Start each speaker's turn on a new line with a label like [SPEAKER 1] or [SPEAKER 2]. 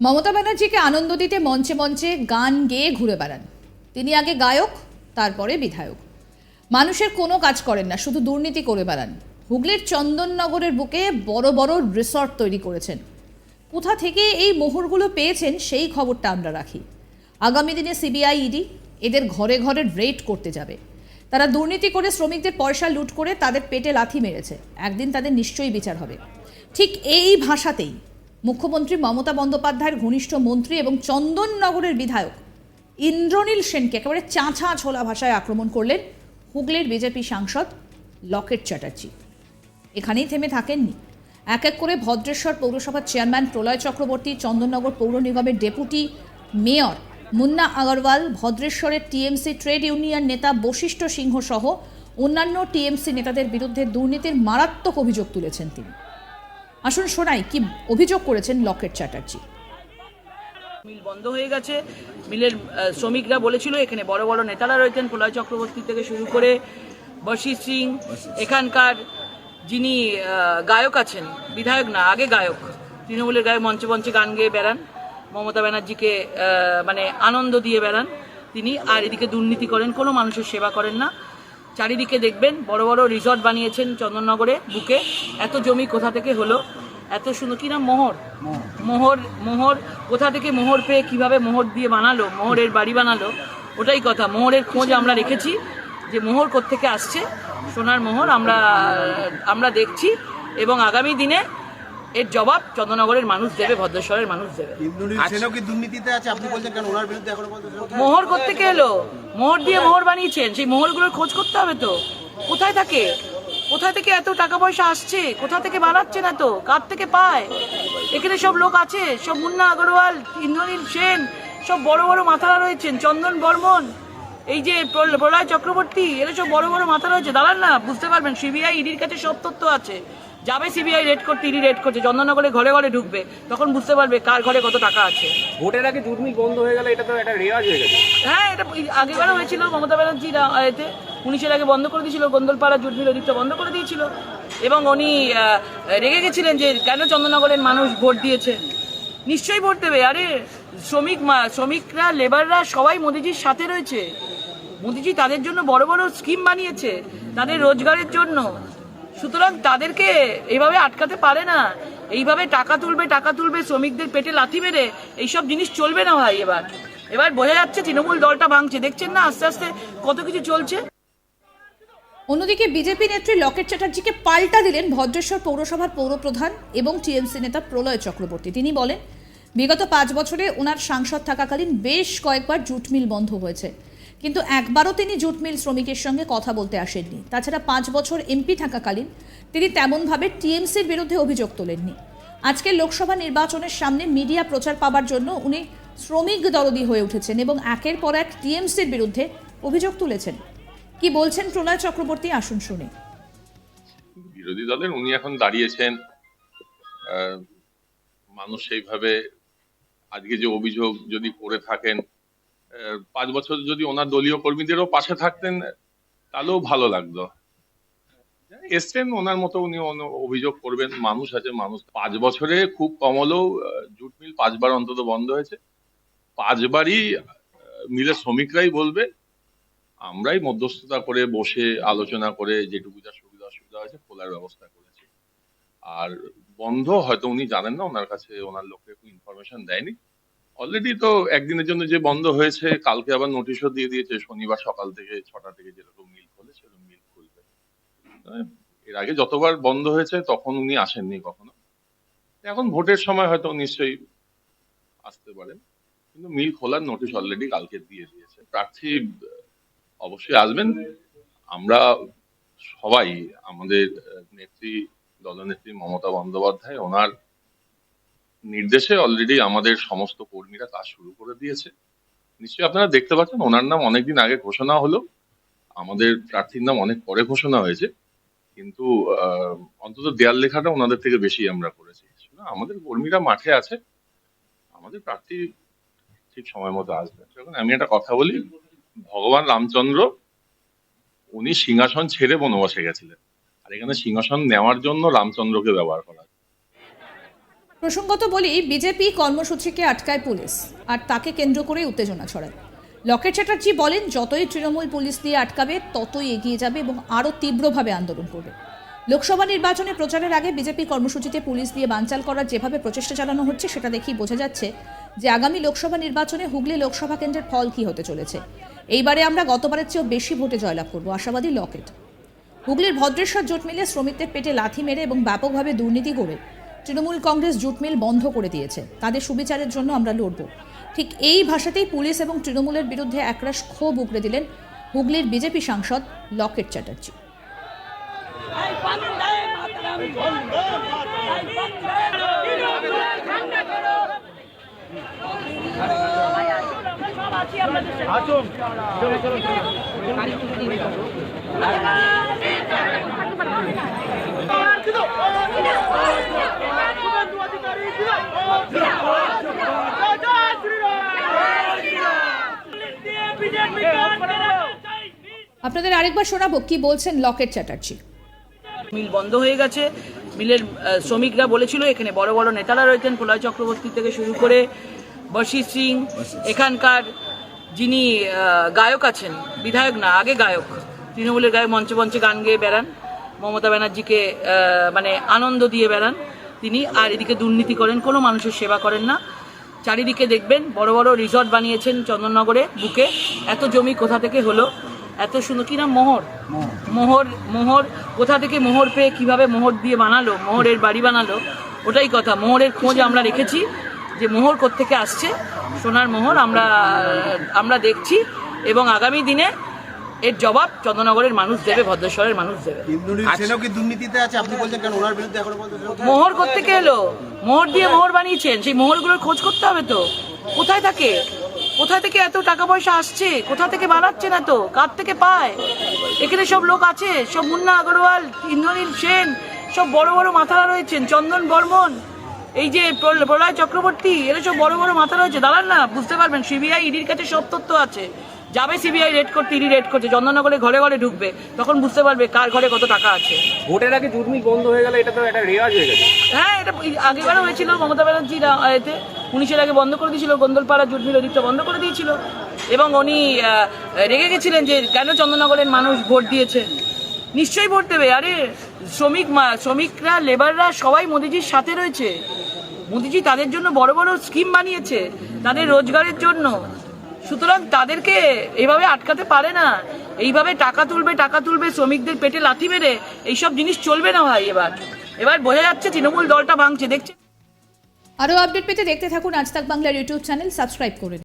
[SPEAKER 1] মমতা ব্যানার্জিকে আনন্দ দিতে মঞ্চে মঞ্চে গান গেয়ে ঘুরে বেড়ান। তিনি আগে গায়ক, তারপরে বিধায়ক। মানুষের কোনো কাজ করেন না, শুধু দুর্নীতি করে বেড়ান। হুগলির চন্দননগরের বুকে বড় বড় রিসর্ট তৈরি করেছেন। কোথা থেকে এই মোহরগুলো পেয়েছেন সেই খবরটা আমরা রাখি। আগামী দিনে সিবিআই ইডি এদের ঘরে ঘরে রেড করতে যাবে। তারা দুর্নীতি করে শ্রমিকদের পয়সা লুট করে তাদের পেটে লাথি মেরেছে। একদিন তাদের নিশ্চয়ই বিচার হবে। ঠিক এই ভাষাতেই মুখ্যমন্ত্রী মমতা বন্দ্যোপাধ্যায়ের ঘনিষ্ঠ মন্ত্রী এবং চন্দননগরের বিধায়ক ইন্দ্রনীল সেনকে একেবারে চাঁচা ছোলা ভাষায় আক্রমণ করলেন হুগলির বিজেপি সাংসদ লকেট চ্যাটার্জি। এখানেই থেমে থাকেননি। এক এক করে ভদ্রেশ্বর পৌরসভার চেয়ারম্যান প্রলয় চক্রবর্তী, চন্দননগর পৌর নিগমের ডেপুটি মেয়র মুন্না আগরওয়াল, ভদ্রেশ্বরের টিএমসি ট্রেড ইউনিয়ন নেতা বশিষ্ঠ সিংহ সহ অন্যান্য টিএমসি নেতাদের বিরুদ্ধে দুর্নীতির মারাত্মক অভিযোগ তুলেছেন তিনি। আসুন শোনাই কি অভিযোগ করেছেন লকেট চ্যাটার্জি।
[SPEAKER 2] মিল বন্ধ হয়ে গেছে। মিলের শ্রমিকরা বলেছিল এখানে বড় বড় নেতারা রয়েছেন, প্রলয় চক্রবর্তী থেকে শুরু করে বশির সিং, এখানকার যিনি গায়ক আছেন, বিধায়ক না, আগে গায়ক, তৃণমূলের গায়ক মঞ্চে মঞ্চে গান গেয়ে বেড়ান, মমতা ব্যানার্জিকে মানে আনন্দ দিয়ে বেড়ান, তিনি আর এদিকে দুর্নীতি করেন, কোনো মানুষের সেবা করেন না। চারিদিকে দেখবেন বড় বড় রিসর্ট বানিয়েছেন চন্দননগরে বুকে। এত জমি কোথা থেকে হলো? এত সুন্দর কি নাম? মোহর। মোহর। মোহর কোথা থেকে মোহর পেয়ে কীভাবে মোহর দিয়ে বানালো মোহরের বাড়ি বানালো ওটাই কথা। মোহরের খোঁজ আমরা রেখেছি যে মোহর কোত্থেকে আসছে সোনার মোহর আমরা আমরা দেখছি এবং আগামী দিনে এর জবাব চন্দ্রনগরের মানুষ দেবে ভদ্রেশ্বরের মানুষ দেবে।
[SPEAKER 3] কি পর্যন্ত
[SPEAKER 2] মোহর কোত্থেকে এলো? মোহর দিয়ে মোহর বানিয়েছেন সেই মোহরগুলোর খোঁজ করতে হবে তো। কোথায় থাকে? কোথা থেকে এত টাকা পয়সা আসছে? কোথা থেকে বানাচ্ছে না তো? কার থেকে পায়? এখানে সব লোক আছে সব মুন্না আগরওয়াল ইন্দ্রনীল সেন সব বড় বড় মাথারা রয়েছেন চন্দন বর্মন এই যে প্রলয় চক্রবর্তী এরা সব বড় বড় মাথা রয়েছে। দাঁড়ান না বুঝতে পারবেন সিবিআই ইডির কাছে সব তথ্য আছে। যাবে সিবিআই রেড করতে ইডি রেড করছে চন্দননগরে ঘরে ঘরে ঢুকবে তখন বুঝতে পারবে কার ঘরে কত টাকা আছে।
[SPEAKER 4] ভোটের আগে দুর্নীতি বন্ধ হয়ে গেলে এটা তো একটা রেওয়াজ হয়ে গেছে।
[SPEAKER 2] হ্যাঁ এটা আগেবারও হয়েছিল মমতা ব্যানার্জি এতে উনিশের আগে বন্ধ করে দিয়েছিল গন্দলপাড়া জুটমিল ওদিকটা বন্ধ করে দিয়েছিল। এবং উনি রেগে গেছিলেন যে কেন চন্দননগরের মানুষ ভোট দিয়েছে। নিশ্চয়ই ভোট দেবে আরে শ্রমিক মা- শ্রমিকরা লেবাররা সবাই মোদিজির সাথে রয়েছে। মোদিজি তাদের জন্য বড় বড় স্কিম বানিয়েছে তাদের রোজগারের জন্য। সুতরাং তাদেরকে এইভাবে আটকাতে পারে না। এইভাবে টাকা তুলবে টাকা তুলবে, শ্রমিকদের পেটে লাথি মেরে এইসব জিনিস চলবে না ভাই এবার। এবার বোঝা যাচ্ছে তৃণমূল দলটা ভাঙছে। দেখছেন না আস্তে আস্তে কত কিছু চলছে?
[SPEAKER 1] অন্যদিকে বিজেপি নেত্রী লকেট চ্যাটার্জিকে পাল্টা দিলেন ভদ্রেশ্বর পৌরসভার পৌরপ্রধান এবং টিএমসি নেতা প্রলয় চক্রবর্তী। তিনি বলেন, বিগত পাঁচ বছরে ওনার সাংসদ থাকাকালীন বেশ কয়েকবার জুট মিল বন্ধ হয়েছে। কিন্তু একবারও তিনি জুট মিল শ্রমিকের সঙ্গে কথা বলতে আসেননি। তাছাড়া পাঁচ বছর এমপি থাকাকালীন তিনি তেমনভাবে টিএমসির বিরুদ্ধে অভিযোগ তোলেননি। আজকের লোকসভা নির্বাচনের সামনে মিডিয়া প্রচার পাবার জন্য উনি শ্রমিক দরদি হয়ে উঠেছেন এবং একের পর এক টিএমসির বিরুদ্ধে অভিযোগ তুলেছেন। কি বলছেন প্রলয় চক্রবর্তী? আসুন শুনি।
[SPEAKER 5] বিরোধী দলের উনি এখন দাঁড়িয়েছেন মানুষ সেইভাবে আজকে যে অভিযোগ যদি করে থাকেন পাঁচ বছর যদি ওনার দলীয় কর্মীদেরও পাশে থাকতেন, তাহলেও ভালো লাগতো। এসছেন ওনার মতো উনি অভিযোগ করবেন, মানুষ আছে, মানুষ পাঁচ বছরে খুব কম হলেও জুট মিল পাঁচবার অন্তত বন্ধ হয়েছে। পাঁচবারই মিলের শ্রমিকরাই বলবে, আমরাই মধ্যস্থতা করে বসে আলোচনা করে যেটুকু যা সুবিধা অসুবিধা হয়েছে খোলার ব্যবস্থা করেছি। আর বন্ধ হয়তো উনি জানেন না, ওনার কাছে ওনার লোককে ইনফরমেশন দেয়নি। অলরেডি তো একদিনের জন্য যে বন্ধ হয়েছে, কালকে আবার নোটিশও দিয়ে দিয়েছে, শনিবার সকাল থেকে ছটা থেকে যেরকম মিল খোলে, সেরকম মিল খুলবে। এর আগে যতবার বন্ধ হয়েছে, তখন উনি আসেননি কখনো। এখন ভোটের সময় হয়তো নিশ্চয়ই আসতে পারেন কিন্তু মিল খোলার নোটিশ অলরেডি কালকে দিয়ে দিয়েছে। প্রার্থী অবশ্যই আসবেন। আমরা সবাই, আমাদের নেত্রী, দলনেত্রী মমতা বন্দ্যোপাধ্যায়, ওনার নির্দেশে অলরেডি আমাদের সমস্ত কর্মীরা কাজ শুরু করে দিয়েছে। নিশ্চয়ই আপনারা দেখতে পাচ্ছেন, ওনার নাম অনেকদিন আগে ঘোষণা হলো। আমাদের প্রার্থীর নাম অনেক পরে ঘোষণা হয়েছে। কিন্তু অন্তত দেয়াল লেখাটা ওনাদের থেকে বেশি আমরা করেছি। আমাদের কর্মীরা মাঠে আছে। আমাদের প্রার্থী ঠিক সময় মতো আসবে। এখন আমি একটা কথা বলি। ভগবান রামচন্দ্র, উনি সিংহাসন ছেড়ে বনবাসে গেছিলেন। আর এখানে সিংহাসন নেওয়ার জন্য রামচন্দ্রকে ব্যবহার করা।
[SPEAKER 1] প্রসঙ্গত বলি, বিজেপি কর্মসূচিকে আটকায় পুলিশ, আর তাকে কেন্দ্র করে উত্তেজনা ছড়ায়। লকেট চ্যাটার্জি বলেন, যতই তৃণমূল পুলিশ দিয়ে আটকাবে, ততই এগিয়ে যাবে এবং আরও তীব্রভাবে আন্দোলন করবে। লোকসভা নির্বাচনে প্রচারের আগে বিজেপি কর্মসূচিতে পুলিশ দিয়ে বানচাল করার যেভাবে প্রচেষ্টা চালানো হচ্ছে, সেটা দেখেই বোঝা যাচ্ছে যে আগামী লোকসভা নির্বাচনে হুগলি লোকসভা কেন্দ্রের ফল কী হতে চলেছে। এইবারে আমরা গতবারের চেয়েও বেশি ভোটে জয়লাভ করব, আশাবাদী লকেট। হুগলির ভদ্রেশ্বর জোট মিলে শ্রমিকদের পেটে লাথি মেরে এবং ব্যাপকভাবে দুর্নীতি করে তৃণমূল কংগ্রেস জুটমিল বন্ধ করে দিয়েছে। তাদের সুবিচারের জন্য আমরা লড়ব। ঠিক এই ভাষাতেই পুলিশ এবং তৃণমূলের বিরুদ্ধে একরাশ ক্ষোভ উগড়ে দিলেন হুগলির বিজেপি সাংসদ লকেট চ্যাটার্জি। আপনাদের আরেকবার শোনাবো কি বলছেন লকেট চ্যাটার্জি।
[SPEAKER 2] মিল বন্ধ হয়ে গেছে। মিলের শ্রমিকরা বলেছিল, এখানে বড় বড় নেতারা রয়েছেন প্রলয় চক্রবর্তী থেকে শুরু করে বশি সিং, এখানকার যিনি গায়ক আছেন, বিধায়ক না, আগে গায়ক, তৃণমূলের গায়ক মঞ্চে মঞ্চে গান গেয়ে বেড়ান। মমতা ব্যানার্জিকে মানে আনন্দ দিয়ে বেড়ান তিনি। আর এদিকে দুর্নীতি করেন কোনো মানুষের সেবা করেন না। চারিদিকে দেখবেন বড় বড় রিসর্ট বানিয়েছেন চন্দননগরে বুকে। এত জমি কোথা থেকে হলো? এত সুন্দর কি নাম? মোহর। মোহর মোহর কোথা থেকে মোহর পেয়ে কীভাবে মোহর দিয়ে বানালো মোহরের বাড়ি বানালো? ওটাই কথা। মোহরের খোঁজ আমরা রেখেছি যে মোহর কোত্থেকে আসছে। সোনার মোহর আমরা আমরা দেখছি। এবং আগামী দিনে এর জবাব চন্দননগরের মানুষ দেবে ভদ্রেশ্বরের মানুষ দেবে।
[SPEAKER 3] কি পর্যন্ত
[SPEAKER 2] মোহর থেকে এলো? মোহর দিয়ে মোহর বানিয়েছেন সেই মোহরগুলোর খোঁজ করতে হবে তো। কোথায় থাকে? কোথা থেকে এত টাকা পয়সা আসছে? কোথা থেকে বানাচ্ছে না তো কার থেকে পায়? এখানে সব লোক আছে সব মুন্না আগরওয়াল ইন্দ্রনীল সেন সব বড় বড় মাথারা রয়েছেন চন্দন বর্মন। এই যে প্রল- প্রলয় চক্রবর্তী এরা সব বড় বড় মাথা রয়েছে। দাঁড়ান না বুঝতে পারবেন সিবিআই ইডির কাছে সব তথ্য আছে। যাবে সিবিআই রেড করতে ইডি রেড করছে চন্দননগরে ঘরে ঘরে ঢুকবে। তখন বুঝতে পারবে কার ঘরে কত টাকা আছে।
[SPEAKER 4] ভোটের আগে জুট বন্ধ হয়ে গেলে এটা তো একটা রেওয়াজ হয়ে গেছে।
[SPEAKER 2] হ্যাঁ এটা আগেবারও হয়েছিল মমতা ব্যানার্জির আ- এতে। উনিশের আগে বন্ধ করে দিয়েছিল গন্দলপাড়া জুটমিল ওদিকটা বন্ধ করে দিয়েছিল। এবং উনি রেগে গেছিলেন যে কেন চন্দননগরের মানুষ ভোট দিয়েছে? নিশ্চয়ই ভোট দেবে। আরে শ্রমিক মা- শ্রমিকরা লেবাররা সবাই মোদিজির সাথে রয়েছে। মোদিজি তাদের জন্য বড় বড় স্কিম বানিয়েছে, তাদের রোজগারের জন্য। সুতরাং তাদেরকে এভাবে আটকাতে পারে না। এইভাবে টাকা তুলবে টাকা তুলবে, শ্রমিকদের পেটে লাথি মেরে, এইসব জিনিস চলবে না ভাই এবার। এবার বোঝা যাচ্ছে তৃণমূল দলটা ভাঙছে, দেখছে?
[SPEAKER 1] আরও আপডেট পেতে দেখতে থাকুন আজ তাক বাংলার ইউটিউব চ্যানেল, সাবস্ক্রাইব করে।